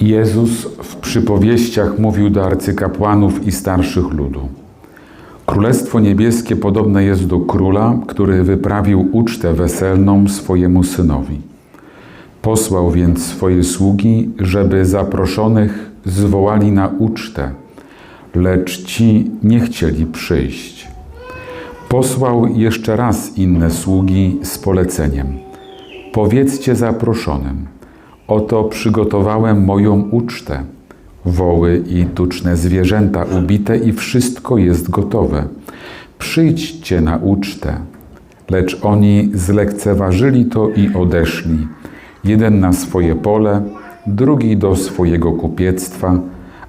Jezus w przypowieściach mówił do arcykapłanów i starszych ludu. Królestwo niebieskie podobne jest do króla, który wyprawił ucztę weselną swojemu synowi. Posłał więc swoje sługi, żeby zaproszonych zwołali na ucztę, lecz ci nie chcieli przyjść. Posłał jeszcze raz inne sługi z poleceniem: Powiedzcie zaproszonym: Oto przygotowałem moją ucztę. Woły i tuczne zwierzęta ubite i wszystko jest gotowe. Przyjdźcie na ucztę. Lecz oni zlekceważyli to i odeszli. Jeden na swoje pole, drugi do swojego kupiectwa,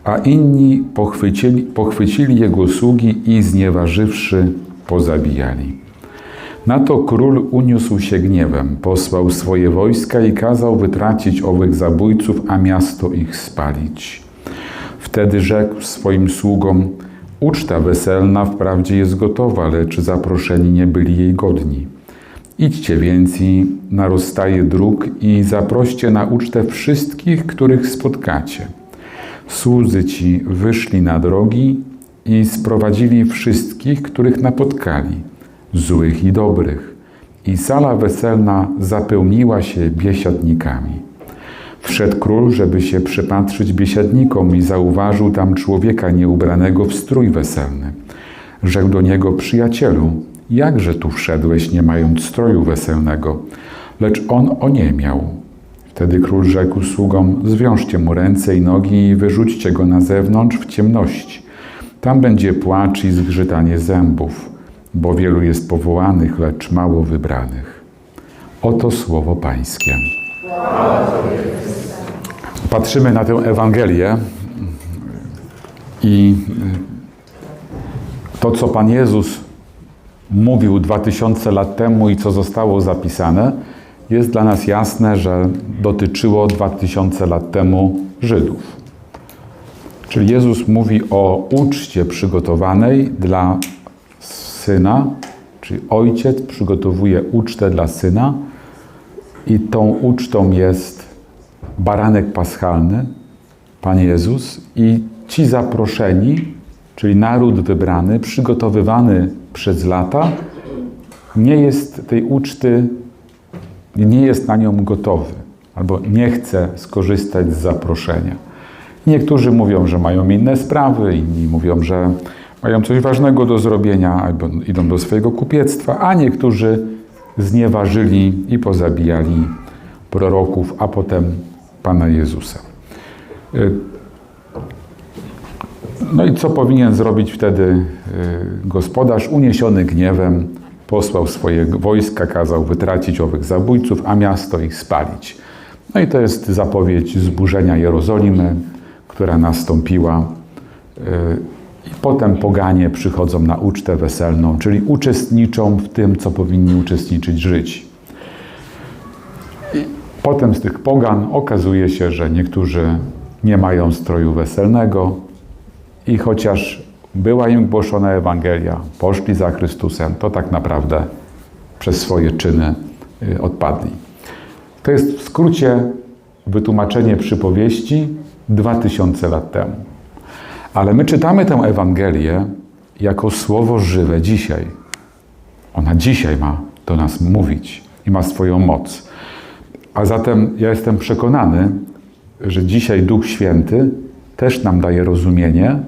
a inni pochwycili, pochwycili jego sługi i znieważywszy, pozabijali. Na to król uniósł się gniewem, posłał swoje wojska i kazał wytracić owych zabójców, a miasto ich spalić. Wtedy rzekł swoim sługom: Uczta weselna wprawdzie jest gotowa, lecz zaproszeni nie byli jej godni. Idźcie więc i na rozstaje dróg i zaproście na ucztę wszystkich, których spotkacie. Słudzy ci wyszli na drogi i sprowadzili wszystkich, których napotkali, złych i dobrych. I sala weselna zapełniła się biesiadnikami. Wszedł król, żeby się przypatrzyć biesiadnikom i zauważył tam człowieka nieubranego w strój weselny. Rzekł do niego, przyjacielu, jakże tu wszedłeś, nie mając stroju weselnego? Lecz on oniemiał. Wtedy król rzekł sługom, zwiążcie mu ręce i nogi i wyrzućcie go na zewnątrz w ciemności. Tam będzie płacz i zgrzytanie zębów, bo wielu jest powołanych, lecz mało wybranych. Oto słowo Pańskie. Patrzymy na tę Ewangelię i to, co Pan Jezus mówił 2000 lat temu i co zostało zapisane, jest dla nas jasne, że dotyczyło 2000 lat temu Żydów. Czyli Jezus mówi o uczcie przygotowanej dla syna, czyli ojciec przygotowuje ucztę dla syna i tą ucztą jest baranek paschalny, Pan Jezus i ci zaproszeni, czyli naród wybrany, przygotowywany przez lata, nie jest tej uczty, nie jest na nią gotowy albo nie chce skorzystać z zaproszenia. Niektórzy mówią, że mają inne sprawy, inni mówią, że mają coś ważnego do zrobienia albo idą do swojego kupiectwa, a niektórzy znieważyli i pozabijali proroków, a potem Pana Jezusa. No i co powinien zrobić wtedy gospodarz? Uniesiony gniewem posłał swoje wojska, kazał wytracić owych zabójców, a miasto ich spalić. No i to jest zapowiedź zburzenia Jerozolimy, która nastąpiła. I potem poganie przychodzą na ucztę weselną, czyli uczestniczą w tym, co powinni uczestniczyć Żydzi. I potem z tych pogan okazuje się, że niektórzy nie mają stroju weselnego i chociaż była im głoszona Ewangelia, poszli za Chrystusem, to tak naprawdę przez swoje czyny odpadli. To jest w skrócie wytłumaczenie przypowieści 2000 lat temu. Ale my czytamy tę Ewangelię jako słowo żywe dzisiaj. Ona dzisiaj ma do nas mówić i ma swoją moc. A zatem ja jestem przekonany, że dzisiaj Duch Święty też nam daje rozumienie,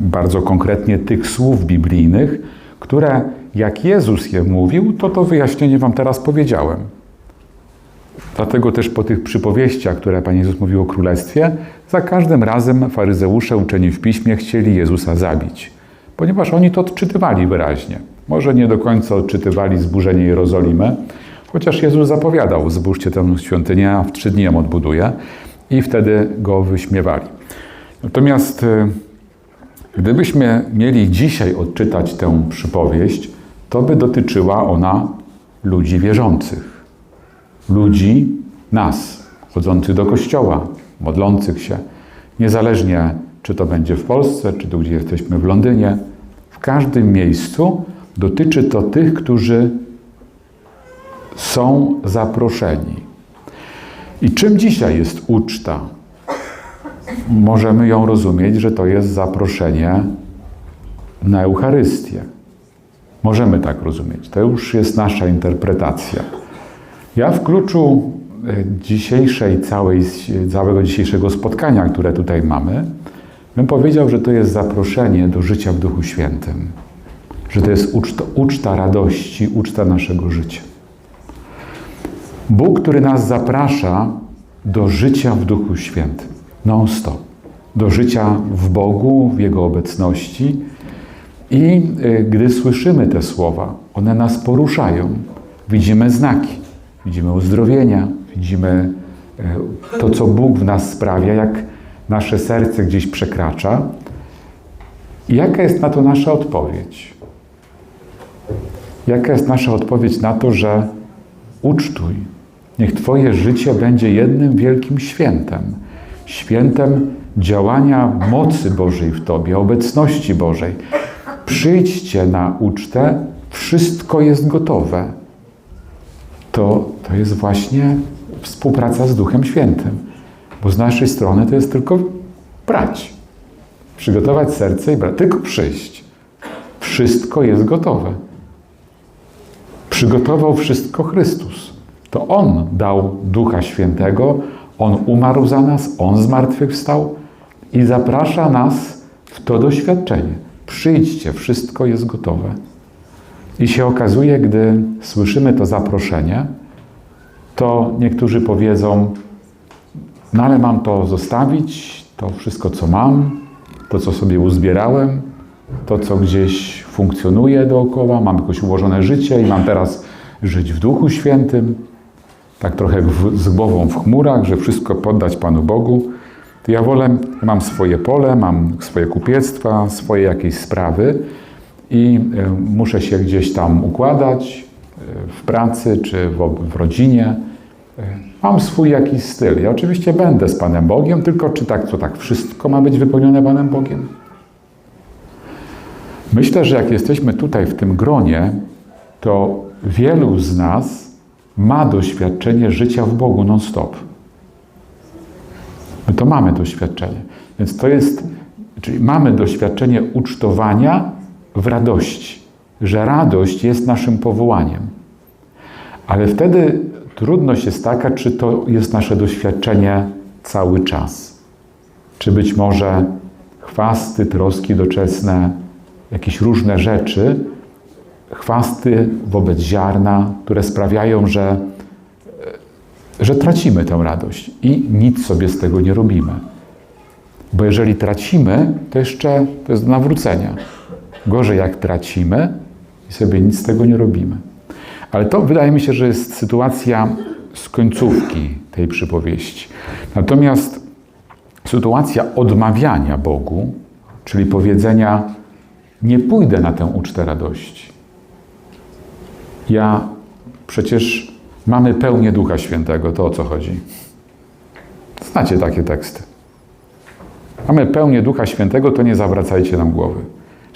bardzo konkretnie tych słów biblijnych, które jak Jezus je mówił, to to wyjaśnienie Wam teraz powiedziałem. Dlatego też po tych przypowieściach, które Pan Jezus mówił o Królestwie, za każdym razem faryzeusze uczeni w Piśmie chcieli Jezusa zabić, ponieważ oni to odczytywali wyraźnie. Może nie do końca odczytywali zburzenie Jerozolimy, chociaż Jezus zapowiadał, zburzcie tę świątynię, a w trzy dni ją odbuduje i wtedy go wyśmiewali. Natomiast gdybyśmy mieli dzisiaj odczytać tę przypowieść, to by dotyczyła ona ludzi wierzących ludzi, nas, chodzących do kościoła, modlących się, niezależnie czy to będzie w Polsce, czy tu, gdzie jesteśmy w Londynie, w każdym miejscu dotyczy to tych, którzy są zaproszeni. I czym dzisiaj jest uczta? możemy ją rozumieć, że to jest zaproszenie na Eucharystię. Możemy tak rozumieć. To już jest nasza interpretacja. Ja w kluczu e, dzisiejszej całej, całego dzisiejszego spotkania, które tutaj mamy, bym powiedział, że to jest zaproszenie do życia w Duchu Świętym. Że to jest uczta, uczta radości, uczta naszego życia. Bóg, który nas zaprasza do życia w Duchu Świętym, non-stop. Do życia w Bogu, w Jego obecności. I y, gdy słyszymy te słowa, one nas poruszają. Widzimy znaki, widzimy uzdrowienia, widzimy y, to, co Bóg w nas sprawia, jak nasze serce gdzieś przekracza. I jaka jest na to nasza odpowiedź? Jaka jest nasza odpowiedź na to, że ucztuj, niech Twoje życie będzie jednym wielkim świętem. Świętem działania mocy Bożej w Tobie, obecności Bożej. Przyjdźcie na ucztę, wszystko jest gotowe. To, to jest właśnie współpraca z Duchem Świętym. Bo z naszej strony to jest tylko brać. Przygotować serce i brać. Tylko przyjść. Wszystko jest gotowe. Przygotował wszystko Chrystus. To On dał Ducha Świętego, On umarł za nas, On zmartwychwstał i zaprasza nas w to doświadczenie. Przyjdźcie, wszystko jest gotowe. I się okazuje, gdy słyszymy to zaproszenie, to niektórzy powiedzą, no ale mam to zostawić, to wszystko, co mam, to, co sobie uzbierałem, to, co gdzieś funkcjonuje dookoła, mam jakoś ułożone życie i mam teraz żyć w Duchu Świętym, tak trochę w, z głową w chmurach, że wszystko poddać Panu Bogu. To ja wolę, mam swoje pole, mam swoje kupiectwa, swoje jakieś sprawy i y, muszę się gdzieś tam układać y, w pracy czy w, w rodzinie. Y, mam swój jakiś styl. Ja oczywiście będę z Panem Bogiem, tylko czy tak, co tak wszystko ma być wypełnione Panem Bogiem? Myślę, że jak jesteśmy tutaj w tym gronie, to wielu z nas ma doświadczenie życia w Bogu non-stop. My to mamy doświadczenie. Więc to jest, czyli mamy doświadczenie ucztowania w radości, że radość jest naszym powołaniem. Ale wtedy trudność jest taka, czy to jest nasze doświadczenie cały czas. Czy być może chwasty, troski doczesne, jakieś różne rzeczy, chwasty wobec ziarna, które sprawiają, że, że tracimy tę radość i nic sobie z tego nie robimy. Bo jeżeli tracimy, to jeszcze to jest do nawrócenia. Gorzej jak tracimy i sobie nic z tego nie robimy. Ale to wydaje mi się, że jest sytuacja z końcówki tej przypowieści. Natomiast sytuacja odmawiania Bogu, czyli powiedzenia, nie pójdę na tę ucztę radości. Ja przecież mamy pełnię Ducha Świętego, to o co chodzi? Znacie takie teksty. Mamy pełnię Ducha Świętego, to nie zawracajcie nam głowy.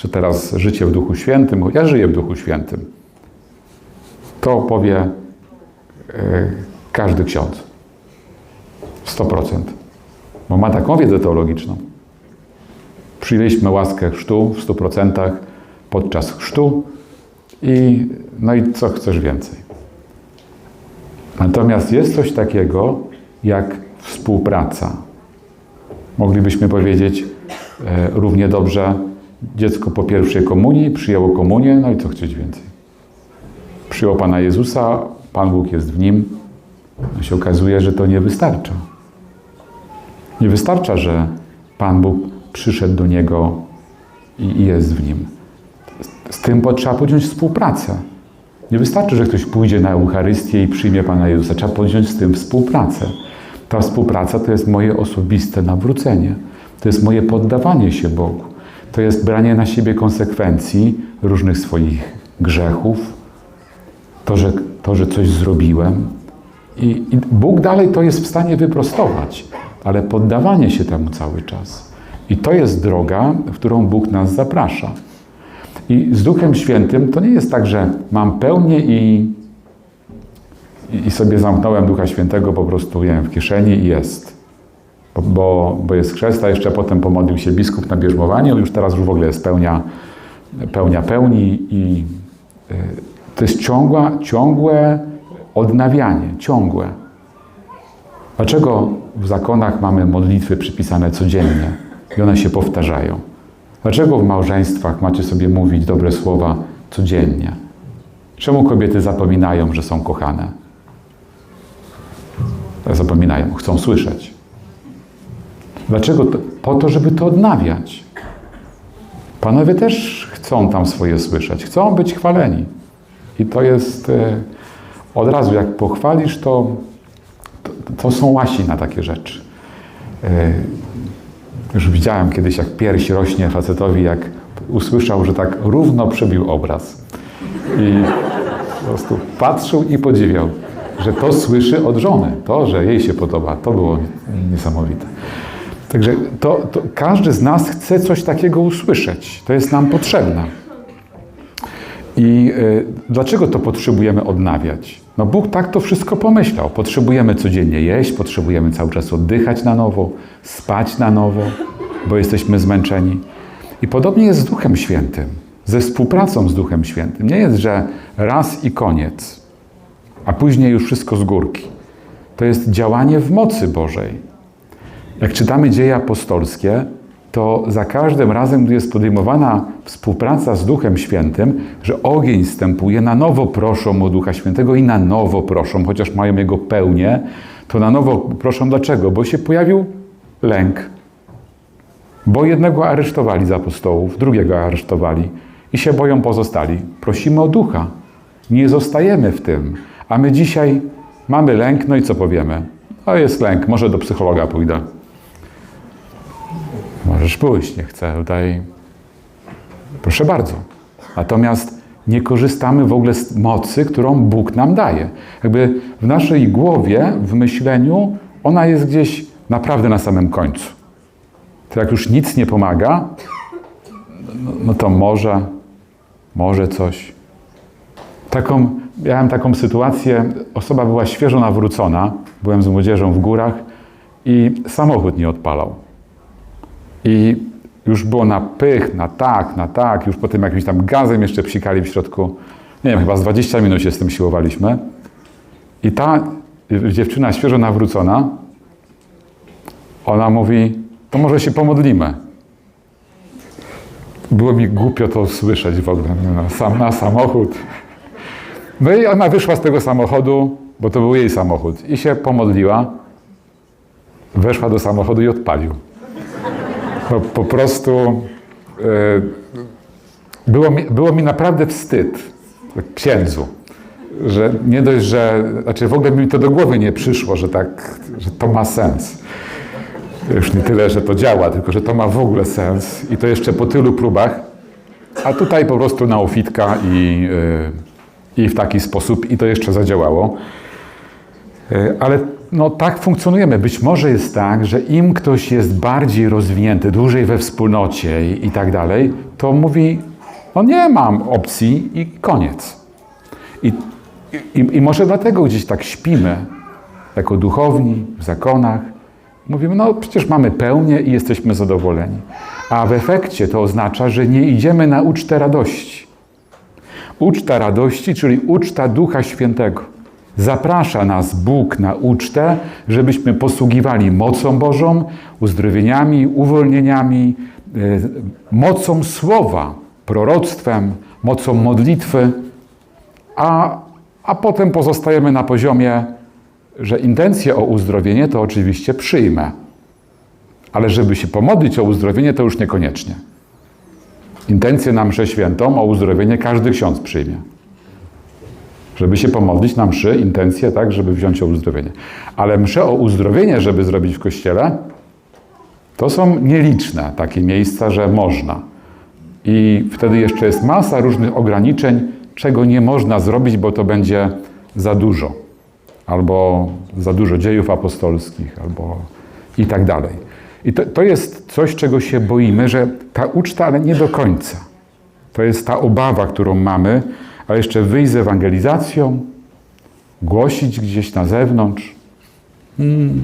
Że teraz życie w Duchu Świętym, ja żyję w Duchu Świętym. To powie e, każdy ksiądz. 100%. Bo ma taką wiedzę teologiczną. Przyjęliśmy łaskę chrztu w 100% podczas chrztu i no i co chcesz więcej. Natomiast jest coś takiego jak współpraca. Moglibyśmy powiedzieć e, równie dobrze, dziecko po pierwszej komunii przyjęło komunię, no i co chcieć więcej. Przyjął Pana Jezusa, Pan Bóg jest w nim. No się okazuje, że to nie wystarcza. Nie wystarcza, że Pan Bóg przyszedł do niego i jest w nim. Z tym trzeba podjąć współpracę. Nie wystarczy, że ktoś pójdzie na Eucharystię i przyjmie Pana Jezusa. Trzeba podjąć z tym współpracę. Ta współpraca to jest moje osobiste nawrócenie. To jest moje poddawanie się Bogu. To jest branie na siebie konsekwencji różnych swoich grzechów. To, że, to, że coś zrobiłem. I, I Bóg dalej to jest w stanie wyprostować, ale poddawanie się temu cały czas. I to jest droga, w którą Bóg nas zaprasza. I z Duchem Świętym to nie jest tak, że mam pełnię i, i sobie zamknąłem Ducha Świętego po prostu wiem, w kieszeni i jest. Bo, bo, jest chrzest, a jeszcze potem pomodlił się biskup na bierzmowaniu, już teraz już w ogóle jest pełnia, pełnia pełni i y, to jest ciągła, ciągłe odnawianie, ciągłe. Dlaczego w zakonach mamy modlitwy przypisane codziennie i one się powtarzają? Dlaczego w małżeństwach macie sobie mówić dobre słowa codziennie? Czemu kobiety zapominają, że są kochane? Zapominają, chcą słyszeć. Dlaczego? Po to, żeby to odnawiać. Panowie też chcą tam swoje słyszeć, chcą być chwaleni. I to jest e, od razu, jak pochwalisz, to, to, to są łasi na takie rzeczy. E, już widziałem kiedyś, jak pierś rośnie facetowi, jak usłyszał, że tak równo przebił obraz. I po prostu patrzył i podziwiał, że to słyszy od żony. To, że jej się podoba, to było niesamowite. Także to, to każdy z nas chce coś takiego usłyszeć. To jest nam potrzebne. I y, dlaczego to potrzebujemy odnawiać? No Bóg tak to wszystko pomyślał. Potrzebujemy codziennie jeść, potrzebujemy cały czas oddychać na nowo, spać na nowo, bo jesteśmy zmęczeni. I podobnie jest z Duchem Świętym, ze współpracą z Duchem Świętym. Nie jest, że raz i koniec, a później już wszystko z górki. To jest działanie w mocy Bożej. Jak czytamy dzieje apostolskie, to za każdym razem, gdy jest podejmowana współpraca z Duchem Świętym, że ogień stępuje, na nowo proszą o Ducha Świętego i na nowo proszą, chociaż mają jego pełnię, to na nowo proszą. Dlaczego? Bo się pojawił lęk. Bo jednego aresztowali z apostołów, drugiego aresztowali i się boją pozostali. Prosimy o Ducha. Nie zostajemy w tym. A my dzisiaj mamy lęk, no i co powiemy? O, jest lęk, może do psychologa pójdę. Możesz pójść, nie chcę tutaj. Proszę bardzo. Natomiast nie korzystamy w ogóle z mocy, którą Bóg nam daje. Jakby w naszej głowie, w myśleniu, ona jest gdzieś naprawdę na samym końcu. To jak już nic nie pomaga, no, no to może, może coś. Taką, miałem taką sytuację, osoba była świeżo nawrócona, byłem z młodzieżą w górach i samochód nie odpalał. I już było na pych, na tak, na tak, już potem jakimś tam gazem jeszcze psikali w środku. Nie wiem, chyba z 20 minut się z tym siłowaliśmy. I ta dziewczyna świeżo nawrócona, ona mówi, to może się pomodlimy. Było mi głupio to słyszeć w ogóle, na, sam, na samochód. No i ona wyszła z tego samochodu, bo to był jej samochód, i się pomodliła. Weszła do samochodu i odpalił. Po, prostu e, było, mi, było mi naprawdę wstyd, księdzu, że nie dość, że, znaczy w ogóle mi to do głowy nie przyszło, że tak, że to ma sens. Już nie tyle, że to działa, tylko że to ma w ogóle sens i to jeszcze po tylu próbach, a tutaj po prostu na ofitka i, e, i w taki sposób i to jeszcze zadziałało. E, ale no tak funkcjonujemy. Być może jest tak, że im ktoś jest bardziej rozwinięty, dłużej we wspólnocie i, i tak dalej, to mówi, no nie mam opcji i koniec. I, i, I może dlatego gdzieś tak śpimy, jako duchowni, w zakonach. Mówimy, no przecież mamy pełnię i jesteśmy zadowoleni. A w efekcie to oznacza, że nie idziemy na ucztę radości. Uczta radości, czyli uczta Ducha Świętego. Zaprasza nas Bóg na ucztę, żebyśmy posługiwali mocą Bożą, uzdrowieniami, uwolnieniami, e, mocą słowa, proroctwem, mocą modlitwy, a, a potem pozostajemy na poziomie, że intencje o uzdrowienie to oczywiście przyjmę, ale żeby się pomodlić o uzdrowienie, to już niekoniecznie. Intencje na mszę świętą o uzdrowienie każdy ksiądz przyjmie żeby się pomodlić na mszy, intencję, tak, żeby wziąć o uzdrowienie. Ale mszę o uzdrowienie, żeby zrobić w kościele, to są nieliczne takie miejsca, że można. I wtedy jeszcze jest masa różnych ograniczeń, czego nie można zrobić, bo to będzie za dużo. Albo za dużo dziejów apostolskich, albo i tak dalej. I to, to jest coś, czego się boimy, że ta uczta, ale nie do końca. To jest ta obawa, którą mamy, a jeszcze wyjść z ewangelizacją, głosić gdzieś na zewnątrz. Hmm.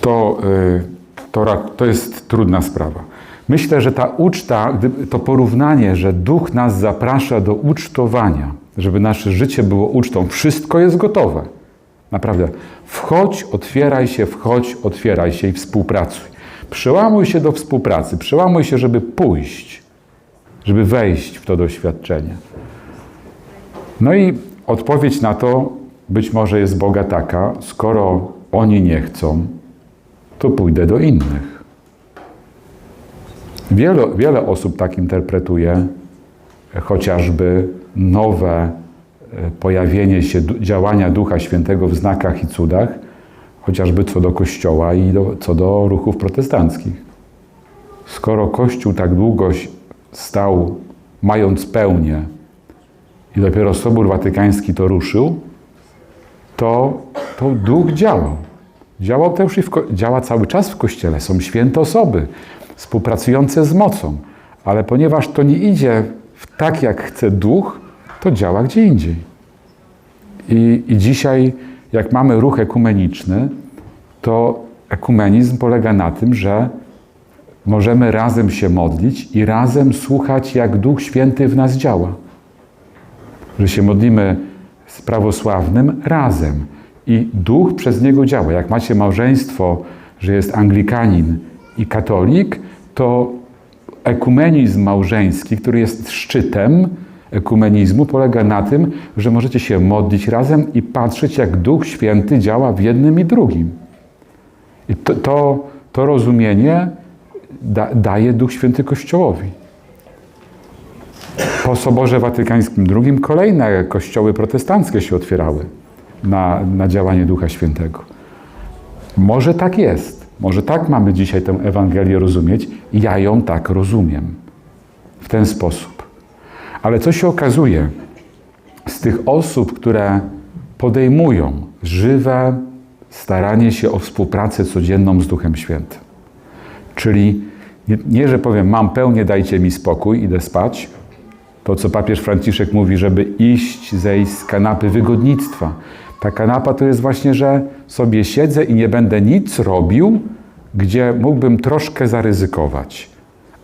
to, y, to, to jest trudna sprawa. Myślę, że ta uczta, to porównanie, że Duch nas zaprasza do ucztowania, żeby nasze życie było ucztą, wszystko jest gotowe. Naprawdę. Wchodź, otwieraj się, wchodź, otwieraj się i współpracuj. Przełamuj się do współpracy, przełamuj się, żeby pójść, żeby wejść w to doświadczenie. No i odpowiedź na to być może jest Boga taka, skoro oni nie chcą, to pójdę do innych. Wiele, wiele osób tak interpretuje chociażby nowe e, pojawienie się działania Ducha Świętego w znakach i cudach, chociażby co do Kościoła i do, co do ruchów protestanckich. Skoro Kościół tak długo stał, mając pełnię, i dopiero Sobór Watykański to ruszył, to, to Duch działał. Działał też i w, działa cały czas w Kościele. Są święte osoby współpracujące z mocą, ale ponieważ to nie idzie w tak, jak chce Duch, to działa gdzie indziej. I, I dzisiaj, jak mamy ruch ekumeniczny, to ekumenizm polega na tym, że możemy razem się modlić i razem słuchać, jak Duch Święty w nas działa że się modlimy z prawosławnym razem i duch przez niego działa. Jak macie małżeństwo, że jest anglikanin i katolik, to ekumenizm małżeński, który jest szczytem ekumenizmu, polega na tym, że możecie się modlić razem i patrzeć, jak Duch Święty działa w jednym i drugim. I to, to, to rozumienie da, daje Duch Święty Kościołowi. Po Soborze Watykańskim II kolejne kościoły protestanckie się otwierały na, na działanie Ducha Świętego. Może tak jest. Może tak mamy dzisiaj tę Ewangelię rozumieć. Ja ją tak rozumiem. W ten sposób. Ale co się okazuje z tych osób, które podejmują żywe staranie się o współpracę codzienną z Duchem Świętym. Czyli nie, że powiem, mam pełnię, dajcie mi spokój, idę spać, to, co papież Franciszek mówi, żeby iść, zejść z kanapy wygodnictwa. Ta kanapa to jest właśnie, że sobie siedzę i nie będę nic robił, gdzie mógłbym troszkę zaryzykować.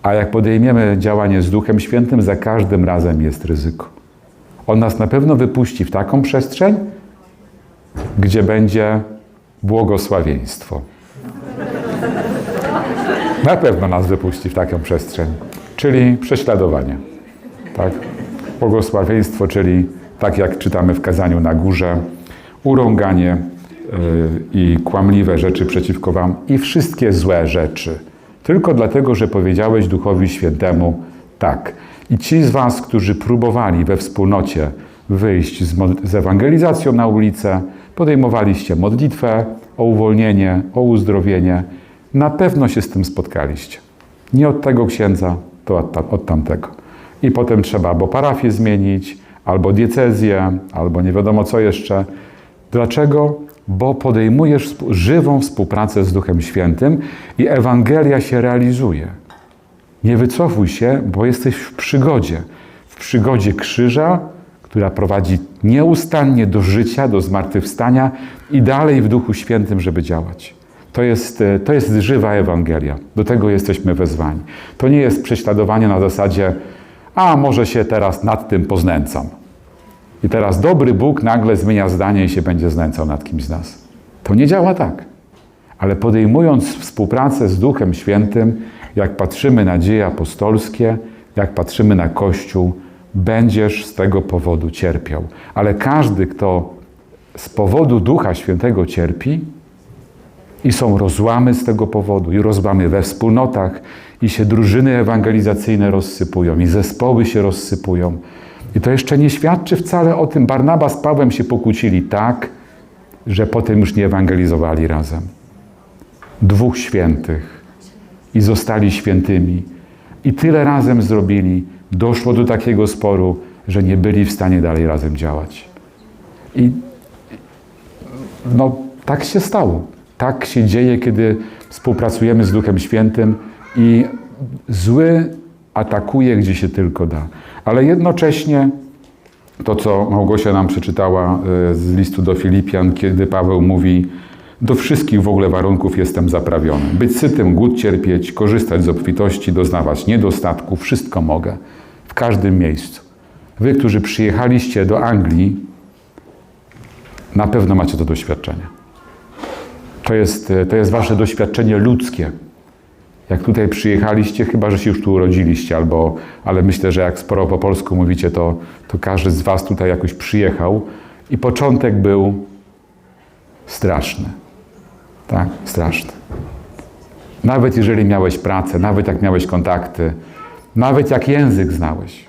A jak podejmiemy działanie z Duchem Świętym, za każdym razem jest ryzyko. On nas na pewno wypuści w taką przestrzeń, gdzie będzie błogosławieństwo. Na pewno nas wypuści w taką przestrzeń, czyli prześladowanie. Tak? Błogosławieństwo, czyli tak jak czytamy w kazaniu na górze, urąganie yy, i kłamliwe rzeczy przeciwko Wam i wszystkie złe rzeczy. Tylko dlatego, że powiedziałeś Duchowi Świętemu tak. I ci z Was, którzy próbowali we wspólnocie wyjść z, z ewangelizacją na ulicę, podejmowaliście modlitwę o uwolnienie, o uzdrowienie, na pewno się z tym spotkaliście. Nie od tego księdza, to od, tam, od tamtego. I potem trzeba albo parafię zmienić, albo diecezję, albo nie wiadomo co jeszcze. Dlaczego? Bo podejmujesz żywą współpracę z Duchem Świętym i Ewangelia się realizuje. Nie wycofuj się, bo jesteś w przygodzie. W przygodzie krzyża, która prowadzi nieustannie do życia, do zmartwychwstania i dalej w Duchu Świętym, żeby działać. To jest, e, to jest żywa Ewangelia. Do tego jesteśmy wezwani. To nie jest prześladowanie na zasadzie, a może się teraz nad tym poznęcam. I teraz dobry Bóg nagle zmienia zdanie i się będzie znęcał nad kimś z nas. To nie działa tak. Ale podejmując współpracę z Duchem Świętym, jak patrzymy na dzieje apostolskie, jak patrzymy na Kościół, będziesz z tego powodu cierpiał. Ale każdy, kto z powodu Ducha Świętego cierpi, i są rozłamy z tego powodu, i rozłamy we wspólnotach, i się drużyny ewangelizacyjne rozsypują, i zespoły się rozsypują. I to jeszcze nie świadczy wcale o tym. Barnaba z Pawłem się pokłócili tak, że potem już nie ewangelizowali razem. Dwóch świętych i zostali świętymi. I tyle razem zrobili, doszło do takiego sporu, że nie byli w stanie dalej razem działać. I no, tak się stało. Tak się dzieje, kiedy współpracujemy z Duchem Świętym i zły atakuje, gdzie się tylko da. Ale jednocześnie to, co Małgosia nam przeczytała e, z listu do Filipian, kiedy Paweł mówi, Do wszystkich w ogóle warunków jestem zaprawiony. Być sytym, głód cierpieć, korzystać z obfitości, doznawać niedostatku, wszystko mogę. W każdym miejscu. Wy, którzy przyjechaliście do Anglii, na pewno macie to doświadczenie. To jest, to jest wasze doświadczenie ludzkie. Jak tutaj przyjechaliście, chyba że się już tu urodziliście, albo, ale myślę, że jak sporo po polsku mówicie, to, to każdy z was tutaj jakoś przyjechał i początek był straszny. Tak, straszny. Nawet jeżeli miałeś pracę, nawet jak miałeś kontakty, nawet jak język znałeś.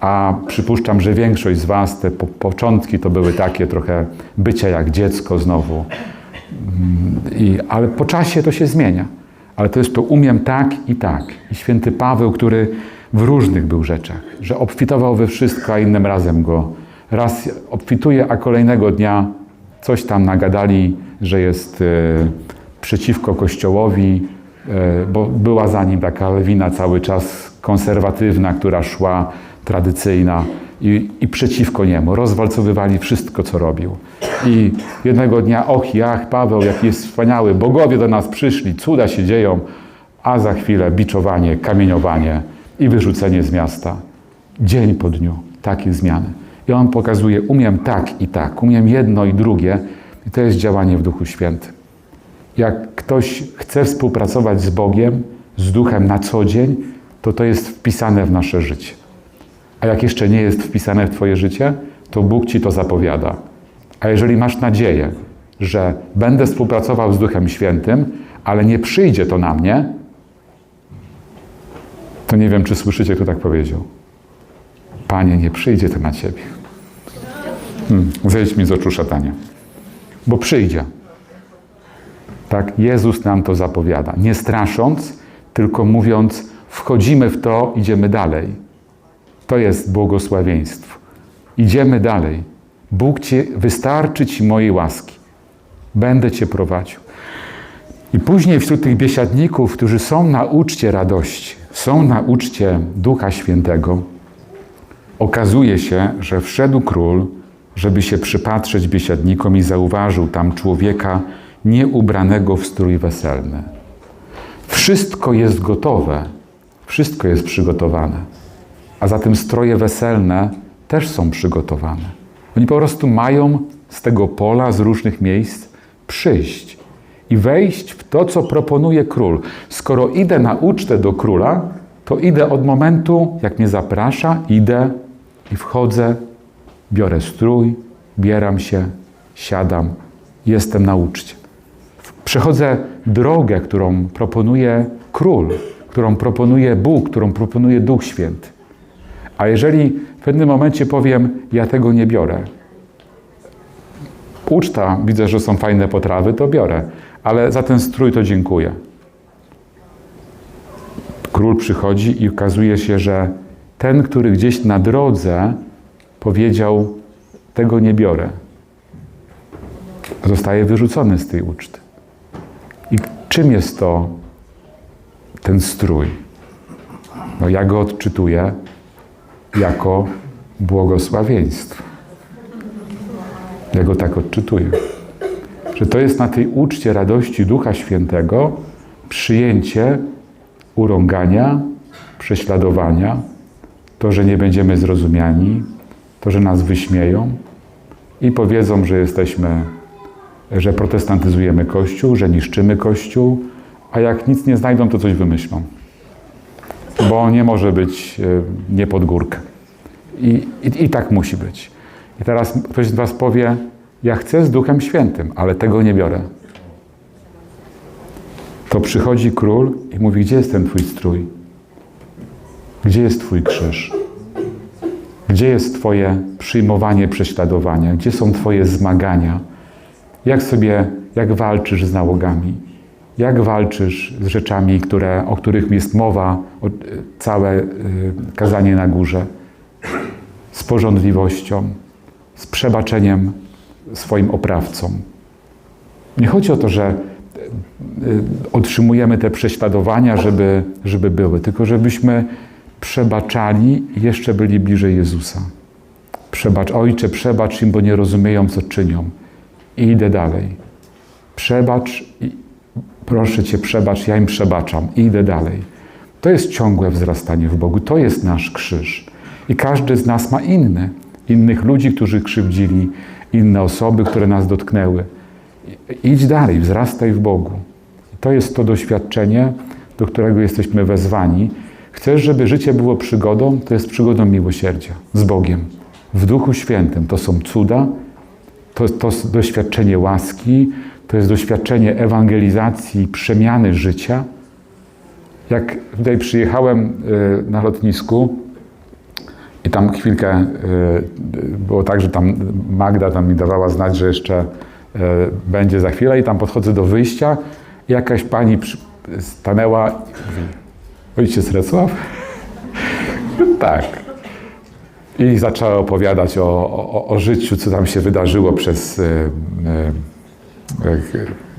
A przypuszczam, że większość z Was, te po początki to były takie trochę bycia jak dziecko znowu. I, ale po czasie to się zmienia. Ale to jest to umiem tak i tak. I święty Paweł, który w różnych był rzeczach, że obfitował we wszystko, a innym razem go raz obfituje, a kolejnego dnia coś tam nagadali, że jest e, przeciwko Kościołowi, e, bo była za nim taka lewina cały czas konserwatywna, która szła, tradycyjna i, i przeciwko niemu. Rozwalcowywali wszystko, co robił. I jednego dnia, och, jach, Paweł, jaki jest wspaniały, bogowie do nas przyszli, cuda się dzieją, a za chwilę biczowanie, kamieniowanie i wyrzucenie z miasta. Dzień po dniu takie zmiany. I on pokazuje, umiem tak i tak, umiem jedno i drugie, i to jest działanie w Duchu Świętym. Jak ktoś chce współpracować z Bogiem, z Duchem na co dzień, to to jest wpisane w nasze życie. A jak jeszcze nie jest wpisane w Twoje życie, to Bóg Ci to zapowiada. A jeżeli masz nadzieję, że będę współpracował z Duchem Świętym, ale nie przyjdzie to na mnie, to nie wiem, czy słyszycie, kto tak powiedział. Panie, nie przyjdzie to na Ciebie. Hmm, zejdź mi z oczu szatanie. Bo przyjdzie. Tak, Jezus nam to zapowiada. Nie strasząc, tylko mówiąc, wchodzimy w to, idziemy dalej. To jest błogosławieństwo. Idziemy dalej. Bóg Ci, wystarczy Ci mojej łaski. Będę Cię prowadził. I później wśród tych biesiadników, którzy są na uczcie radości, są na uczcie Ducha Świętego, okazuje się, że wszedł król, żeby się przypatrzeć biesiadnikom i zauważył tam człowieka nieubranego w strój weselny. Wszystko jest gotowe, wszystko jest przygotowane, a zatem stroje weselne też są przygotowane. Oni po prostu mają z tego pola, z różnych miejsc przyjść i wejść w to, co proponuje król. Skoro idę na ucztę do króla, to idę od momentu, jak mnie zaprasza, idę i wchodzę, biorę strój, bieram się, siadam, jestem na uczcie. Przechodzę drogę, którą proponuje król, którą proponuje Bóg, którą proponuje Duch Święty. A jeżeli w pewnym momencie powiem, ja tego nie biorę, uczta, widzę, że są fajne potrawy, to biorę, ale za ten strój to dziękuję. Król przychodzi i okazuje się, że ten, który gdzieś na drodze powiedział, tego nie biorę, zostaje wyrzucony z tej uczty. I czym jest to ten strój? No ja go odczytuję jako błogosławieństwo. Ja go tak odczytuję. Że to jest na tej uczcie radości Ducha Świętego przyjęcie urągania, prześladowania, to, że nie będziemy zrozumiani, to, że nas wyśmieją i powiedzą, że jesteśmy, że protestantyzujemy Kościół, że niszczymy Kościół, a jak nic nie znajdą, to coś wymyślą. Bo nie może być e, nie pod górkę. I, i, I tak musi być. I teraz ktoś z Was powie, ja chcę z Duchem Świętym, ale tego nie biorę. To przychodzi król i mówi, gdzie jest ten Twój strój? Gdzie jest Twój krzyż? Gdzie jest Twoje przyjmowanie prześladowania? Gdzie są Twoje zmagania? Jak sobie, jak walczysz z nałogami? Jak walczysz z rzeczami, które, o których jest mowa, o, całe y, kazanie na górze? Z porządliwością, z przebaczeniem swoim oprawcom. Nie chodzi o to, że otrzymujemy te prześladowania, żeby, żeby były, tylko żebyśmy przebaczali i jeszcze byli bliżej Jezusa. Przebacz, Ojcze, przebacz im, bo nie rozumieją, co czynią. I idę dalej. przebacz i proszę Cię, przebacz, ja im przebaczam i idę dalej. To jest ciągłe wzrastanie w Bogu, to jest nasz krzyż. I każdy z nas ma inny, innych ludzi, którzy krzywdzili, inne osoby, które nas dotknęły. Idź dalej, wzrastaj w Bogu. To jest to doświadczenie, do którego jesteśmy wezwani. Chcesz, żeby życie było przygodą, to jest przygodą miłosierdzia z Bogiem. W Duchu Świętym to są cuda, to to doświadczenie łaski, to jest doświadczenie ewangelizacji, przemiany życia. Jak tutaj przyjechałem y, na lotnisku i tam chwilkę y, było tak, że tam Magda tam mi dawała znać, że jeszcze y, będzie za chwilę i tam podchodzę do wyjścia i jakaś pani stanęła i mówi, ojciec Recław? tak. I zaczęła opowiadać o, o, o życiu, co tam się wydarzyło przez e, e, e,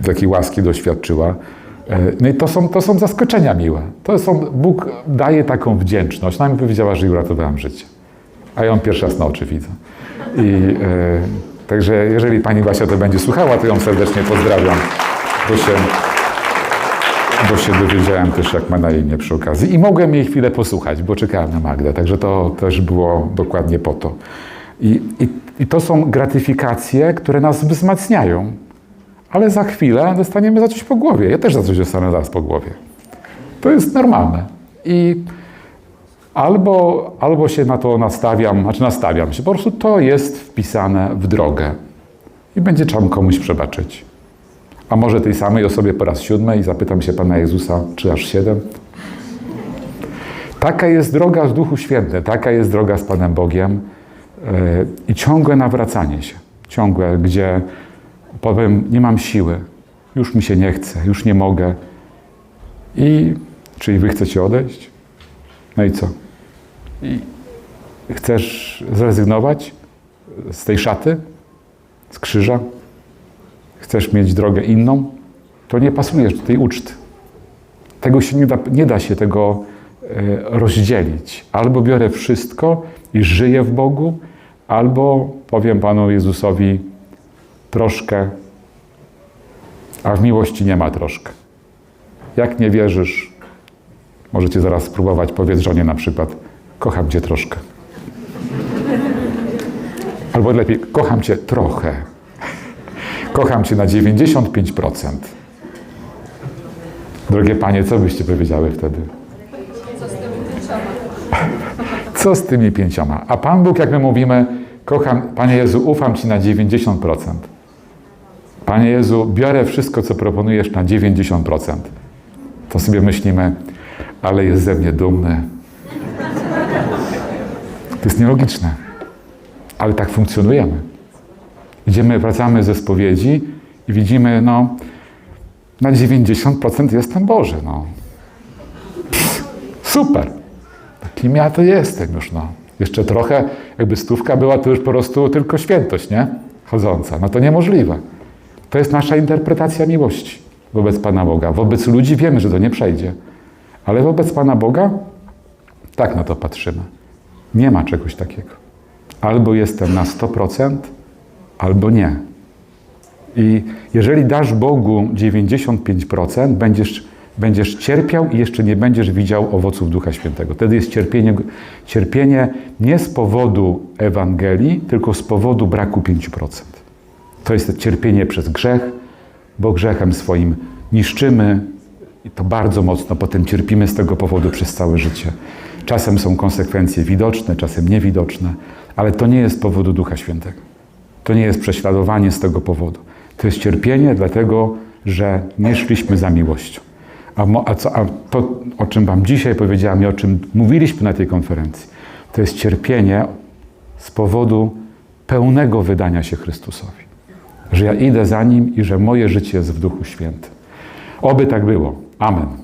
jakiej łaski doświadczyła. E, No i to są, to są zaskoczenia miłe. To są, Bóg daje taką wdzięczność. Ona mi powiedziała, że jej uratowałam życie. A ją pierwszy raz na oczy widzę. I, e, także jeżeli pani Basia to będzie słuchała, to ją serdecznie pozdrawiam, bo się, bo się dowiedziałem też, jak ma na imię przy okazji. I mogłem jej chwilę posłuchać, bo czekałem na Magdę, także to też było dokładnie po to. I, i, i to są gratyfikacje, które nas wzmacniają. Ale za chwilę dostaniemy za coś po głowie. Ja też za coś dostanę zaraz po głowie. To jest normalne. I albo, albo się na to nastawiam, znaczy nastawiam się, po prostu to jest wpisane w drogę. I będzie trzeba komuś przebaczyć. A może tej samej osobie po raz siódmy i zapytam się Pana Jezusa, czy aż siedem? Taka jest droga w Duchu Świętym, taka jest droga z Panem Bogiem yy, i ciągłe nawracanie się. Ciągłe, gdzie powiem, nie mam siły, już mi się nie chce, już nie mogę. I czyli Wy chcecie odejść? No i co? I chcesz zrezygnować z tej szaty, z krzyża? Chcesz mieć drogę inną? To nie pasujesz do tej uczty. Tego się nie da, nie da się tego e, rozdzielić. Albo biorę wszystko i żyję w Bogu, albo powiem Panu Jezusowi troszkę, a w miłości nie ma troszkę. Jak nie wierzysz, możecie zaraz spróbować, powiedz żonie na przykład, kocham Cię troszkę. Albo lepiej, kocham Cię trochę. Kocham Cię na 95%. Drogie Panie, co byście powiedziały wtedy? Co z tymi pięcioma? A Pan Bóg, jak my mówimy, kocham, Panie Jezu, ufam Ci na 90%. Panie Jezu, biorę wszystko, co proponujesz na 90%. To sobie myślimy, ale jest ze mnie dumny. To jest nielogiczne. Ale tak funkcjonujemy. Idziemy, wracamy ze spowiedzi i widzimy, no, na 90% jestem Boży, no. Pff, super. Kim ja to jestem już, no. Jeszcze trochę, jakby stówka była, to już po prostu tylko świętość, nie? Chodząca. No to niemożliwe. To jest nasza interpretacja miłości wobec Pana Boga. Wobec ludzi wiemy, że to nie przejdzie. Ale wobec Pana Boga tak na to patrzymy. Nie ma czegoś takiego. Albo jestem na 100%, albo nie. I jeżeli dasz Bogu 95%, będziesz, będziesz cierpiał i jeszcze nie będziesz widział owoców Ducha Świętego. Wtedy jest cierpienie, cierpienie nie z powodu Ewangelii, tylko z powodu braku 5%. To jest cierpienie przez grzech, bo grzechem swoim niszczymy i to bardzo mocno potem cierpimy z tego powodu przez całe życie. Czasem są konsekwencje widoczne, czasem niewidoczne, ale to nie jest powodu Ducha Świętego. To nie jest prześladowanie z tego powodu. To jest cierpienie dlatego, że nie szliśmy za miłością. A, mo, a, co, a to, o czym Wam dzisiaj powiedziałem i o czym mówiliśmy na tej konferencji, to jest cierpienie z powodu pełnego wydania się Chrystusowi. Że ja idę za Nim i że moje życie jest w Duchu Świętym. Oby tak było. Amen.